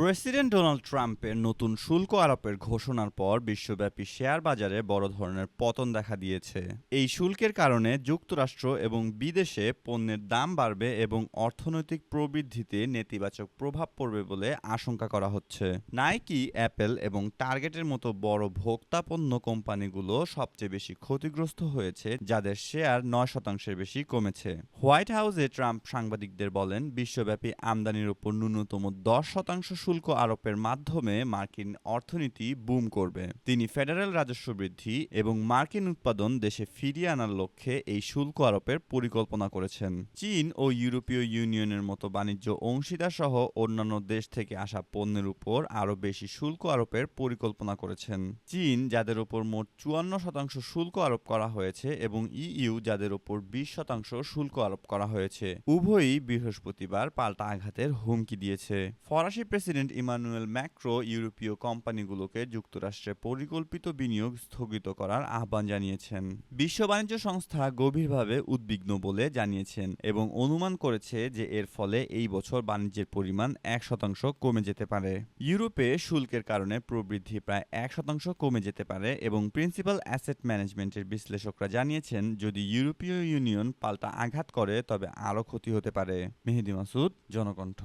President Donald ট্রাম্পের নতুন শুল্ক আরোপের ঘোষণার পর বিশ্বব্যাপী শেয়ার বাজারে বড় ধরনের পতন দেখা দিয়েছে। এই শুল্কের কারণে যুক্তরাষ্ট্র এবং বিদেশে পণ্যের দাম বাড়বে এবং অর্থনৈতিক প্রবৃদ্ধিতে নেতিবাচক প্রভাব পড়বে বলে আশঙ্কা করা হচ্ছে। নাইকি, অ্যাপেল এবং টার্গেটের মতো বড় ভোক্তা পণ্য কোম্পানিগুলো সবচেয়ে বেশি ক্ষতিগ্রস্ত হয়েছে, যাদের শেয়ার নয় শতাংশের বেশি কমেছে। হোয়াইট হাউসে ট্রাম্প সাংবাদিকদের বলেন, বিশ্বব্যাপী আমদানির উপর ন্যূনতম দশ শতাংশ শুল্ক আরোপের মাধ্যমে মার্কিন অর্থনীতি বুম করবে। তিনি ফেডারেল রাজস্ব বৃদ্ধি এবং মার্কিন উৎপাদন দেশে ফিরিয়ে আনার লক্ষ্যে এই শুল্ক আরোপের পরিকল্পনা করেছেন। চীন ও ইউরোপীয় ইউনিয়নের মতো বাণিজ্য অংশীদার সহ অন্যান্য দেশ থেকে আসা পণ্যের উপর আরও বেশি শুল্ক আরোপের পরিকল্পনা করেছেন। চীন, যাদের উপর মোট চুয়ান্ন শতাংশ শুল্ক আরোপ করা হয়েছে এবং ইইউ, যাদের উপর বিশ শতাংশ শুল্ক আরোপ করা হয়েছে, উভয়ই বৃহস্পতিবার পাল্টা আঘাতের হুমকি দিয়েছে। ফরাসি প্রেসিডেন্ট ইমানুয়েল ম্যাক্রো ইউরোপীয় কোম্পানিগুলোকে যুক্তরাষ্ট্রে পরিকল্পিত বিনিয়োগ স্থগিত করার আহ্বান জানিয়েছেন। বিশ্ব বাণিজ্য সংস্থা গভীরভাবে উদ্বিগ্ন বলে জানিয়েছেন এবং অনুমান করেছে যে এর ফলে এই বছর বাণিজ্যের পরিমাণ এক শতাংশ কমে যেতে পারে। ইউরোপে শুল্কের কারণে প্রবৃদ্ধি প্রায় এক শতাংশ কমে যেতে পারে এবং প্রিন্সিপাল অ্যাসেট ম্যানেজমেন্টের বিশ্লেষকরা জানিয়েছেন, যদি ইউরোপীয় ইউনিয়ন পাল্টা আঘাত করে, তবে আরও ক্ষতি হতে পারে। মেহেদি মাসুদ, জনকণ্ঠ।